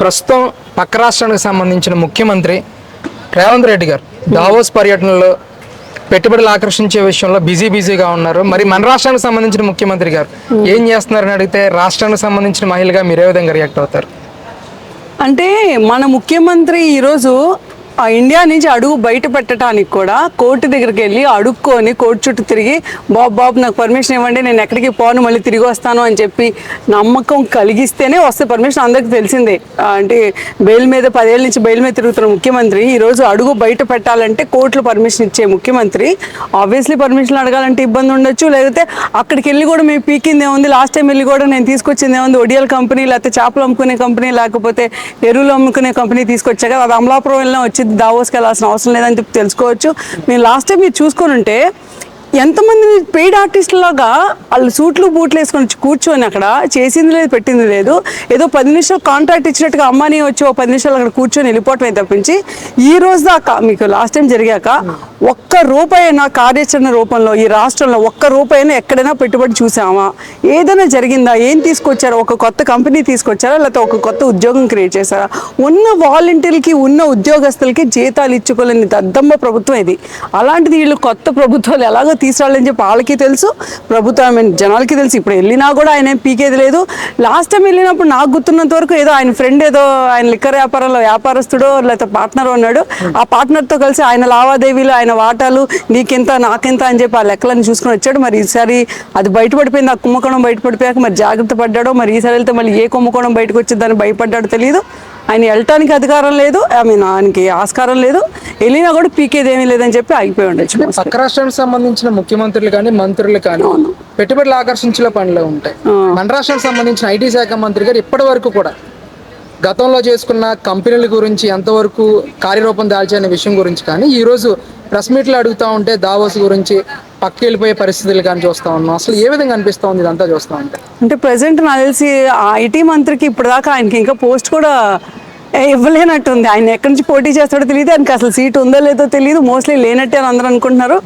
ప్రస్తుతం పక్క రాష్ట్రానికి సంబంధించిన ముఖ్యమంత్రి రేవంత్ రెడ్డి గారు దావోస్ పర్యటనలో పెట్టుబడులు ఆకర్షించే విషయంలో బిజీ బిజీగా ఉన్నారు. మరి మన రాష్ట్రానికి సంబంధించిన ముఖ్యమంత్రి గారు ఏం చేస్తున్నారని అడిగితే రాష్ట్రానికి సంబంధించిన మహిళగా మీరు ఏ విధంగా రియాక్ట్ అవుతారు? అంటే మన ముఖ్యమంత్రి ఈరోజు ఆ ఇండియా నుంచి అడుగు బయట పెట్టడానికి కూడా కోర్టు దగ్గరికి వెళ్ళి అడుక్కొని కోర్టు చుట్టూ తిరిగి బాబు బాబు నాకు పర్మిషన్ ఇవ్వండి నేను ఎక్కడికి పోను మళ్ళీ తిరిగి వస్తాను అని చెప్పి నమ్మకం కలిగిస్తేనే వస్తే పర్మిషన్ అందరికీ తెలిసిందే. అంటే బెయిల్ మీద పదేళ్ళ నుంచి బెయిల్ మీద తిరుగుతున్న ముఖ్యమంత్రి ఈరోజు అడుగు బయట పెట్టాలంటే కోర్టులో పర్మిషన్ ఇచ్చే ముఖ్యమంత్రి ఆబ్వియస్లీ పర్మిషన్ అడగాలంటే ఇబ్బంది ఉండొచ్చు. లేకపోతే అక్కడికి వెళ్ళి కూడా మేము పీకింది ఏముంది లాస్ట్ టైం వెళ్ళి కూడా నేను తీసుకొచ్చింది ఏముంది ఒడియల్ కంపెనీ లేకపోతే చేపలు అమ్ముకునే కంపెనీ లేకపోతే ఎరువులు అమ్ముకునే కంపెనీ తీసుకొచ్చా కదా అది అమలాపురం వెళ్ళినా వచ్చింది. దావోస్కి వెళ్ళాల్సిన అవసరం లేదని చెప్పి తెలుసుకోవచ్చు. నేను లాస్ట్ టైం మీరు చూసుకొని ఉంటే ఎంతమంది పెయిడ్ ఆర్టిస్టులాగా వాళ్ళు సూట్లు బూట్లు వేసుకొని కూర్చొని అక్కడ చేసింది లేదు పెట్టింది లేదు. ఏదో పది నిమిషాలు కాంట్రాక్ట్ ఇచ్చినట్టుగా అమ్మాని వచ్చి ఓ పది నిమిషాలు అక్కడ కూర్చొని వెళ్ళిపోవటమే తప్పించి ఈ రోజు దాకా మీకు లాస్ట్ టైం జరిగాక ఒక్క రూపాయి అయినా కార్యాచరణ రూపంలో ఈ రాష్ట్రంలో ఒక్క రూపాయి అయినా ఎక్కడైనా పెట్టుబడి చూసామా? ఏదైనా జరిగిందా? ఏం తీసుకొచ్చారా? ఒక కొత్త కంపెనీ తీసుకొచ్చారా? లేకపోతే ఒక కొత్త ఉద్యోగం క్రియేట్ చేశారా? ఉన్న వాలంటీర్లకి ఉన్న ఉద్యోగస్తులకి జీతాలు ఇచ్చుకోలేని దద్దమ్మ ప్రభుత్వం ఇది. అలాంటిది వీళ్ళు కొత్త ప్రభుత్వాలు ఎలాగో తీసుకురావాలని చెప్పి వాళ్ళకి తెలుసు ప్రభుత్వం జనాలకి తెలుసు. ఇప్పుడు వెళ్ళినా కూడా ఆయన పీకేది లేదు. లాస్ట్ టైం వెళ్ళినప్పుడు నాకు గుర్తున్నంత వరకు ఏదో ఆయన ఫ్రెండ్ ఏదో ఆయన లిక్కర్ వ్యాపారంలో వ్యాపారస్తుడో లేకపోతే పార్ట్నర్ ఉన్నాడు. ఆ పార్ట్నర్తో కలిసి ఆయన లావాదేవీలు ఆయన వాటాలు నీకెంత నాకెంత అని చెప్పి ఆ లెక్కలను చూసుకొని వచ్చాడు. మరి ఈసారి అది బయటపడిపోయింది ఆ కుంభకోణం బయటపడిపోయాక మరి జాగ్రత్త పడ్డాడో మరి ఈసారి వెళ్తే మళ్ళీ ఏ కుంభకోణం బయటకు వచ్చిందని భయపడ్డాడో తెలియదు ఆయన వెళ్ళటానికి అధికారం లేదు ఐ మీన్ ఆయనకి ఆస్కారం లేదు. వెళ్ళినా కూడా పీకేది ఏమీ లేదని చెప్పి ఆగిపోయి ఉండొచ్చు. పక్క రాష్ట్రానికి సంబంధించిన ముఖ్యమంత్రులు కానీ మంత్రులు కానీ పెట్టుబడులు ఆకర్షించే పనిలో ఉంటాయి. మన రాష్ట్రానికి సంబంధించిన ఐటీ శాఖ మంత్రి గారు ఇప్పటి వరకు కూడా గతంలో చేసుకున్న కంపెనీల గురించి ఎంతవరకు కార్యరూపం దాల్చే విషయం గురించి కానీ ఈరోజు ప్రెస్ మీట్లు అడుగుతా ఉంటే దావోస్ గురించి పక్క వెళ్ళిపోయే పరిస్థితులు కానీ చూస్తా ఉన్నాం. అసలు ఏ విధంగా అనిపిస్తూ ఉంది ఇదంతా చూస్తా ఉంటే? అంటే ప్రజెంట్ నాకు తెలిసి ఆ ఐటీ మంత్రికి ఇప్పటిదాకా ఆయనకి ఇంకా పోస్ట్ కూడా ఇవ్వలేనట్టుంది. ఆయన ఎక్కడి నుంచి పోటీ చేస్తాడో తెలియదు. ఆయనకి అసలు సీట్ ఉందో లేదో తెలియదు. మోస్ట్లీ లేనట్టే అని అందరూ అనుకుంటున్నారు.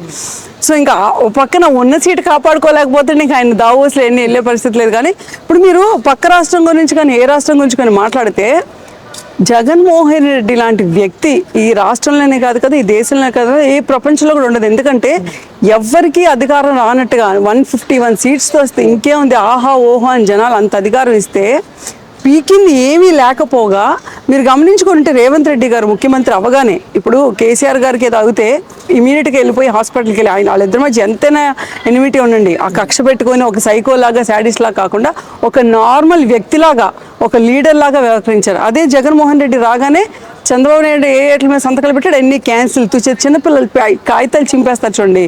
సో ఇంకా పక్కన ఉన్న సీట్ కాపాడుకోలేకపోతే ఇంకా ఆయన దావోస్లో ఎన్ని వెళ్ళే పరిస్థితి లేదు. కానీ ఇప్పుడు మీరు పక్క రాష్ట్రం గురించి కానీ ఏ రాష్ట్రం గురించి కానీ మాట్లాడితే జగన్మోహన్ రెడ్డి లాంటి వ్యక్తి ఈ రాష్ట్రంలోనే కాదు కదా ఈ దేశంలోనే కాదు కదా, ఏ ప్రపంచంలో కూడా ఉండదు. ఎందుకంటే ఎవరికి అధికారం రానట్టుగా వన్ ఫిఫ్టీ వన్ సీట్స్తో వస్తే ఇంకేముంది? ఆహా ఓహో అని జనాలు అంత అధికారం ఇస్తే పీకింది ఏమీ లేకపోగా మీరు గమనించుకుంటే రేవంత్ రెడ్డి గారు ముఖ్యమంత్రి అవగానే ఇప్పుడు కేసీఆర్ గారికి ఏదో అవుతే ఇమీడియట్గా వెళ్ళిపోయి హాస్పిటల్కి వెళ్ళి ఆయన వాళ్ళిద్దరి మధ్య ఎంతైనా ఎనిమిటీ ఉండండి. ఆ కక్ష పెట్టుకొని ఒక సైకో లాగా శాడిస్ట్ లాగా కాకుండా ఒక నార్మల్ వ్యక్తిలాగా ఒక లీడర్ లాగా వ్యవహరించారు. అదే జగన్మోహన్ రెడ్డి రాగానే చంద్రబాబు నాయుడు ఏ ఏట్ల మీద సంతకాలు పెట్టాడు? ఎన్ని క్యాన్సిల్ తుచే చిన్నపిల్లలు కాగితాలు చింపేస్తారు చూడండి.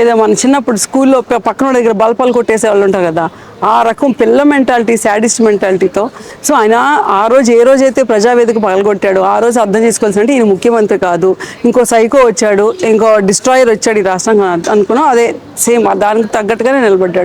ఏదో మన చిన్నప్పుడు స్కూల్లో పక్కన దగ్గర బల్పాలు కొట్టేసే వాళ్ళు ఉంటారు కదా. ఆ రకం పిల్ల మెంటాలిటీ శాడిస్ట్ మెంటాలిటీతో సో ఆయన ఆ రోజు ఏ రోజైతే ప్రజావేదిక పగలగొట్టాడు ఆ రోజు అర్థం చేసుకోవాల్సి అంటే ఈయన ముఖ్యమంత్రి కాదు. ఇంకో సైకో వచ్చాడు ఇంకో డిస్ట్రాయర్ వచ్చాడు ఈ రాష్ట్రం అనుకున్నాం అదే సేమ్ దానికి తగ్గట్టుగానే నిలబడ్డాడు.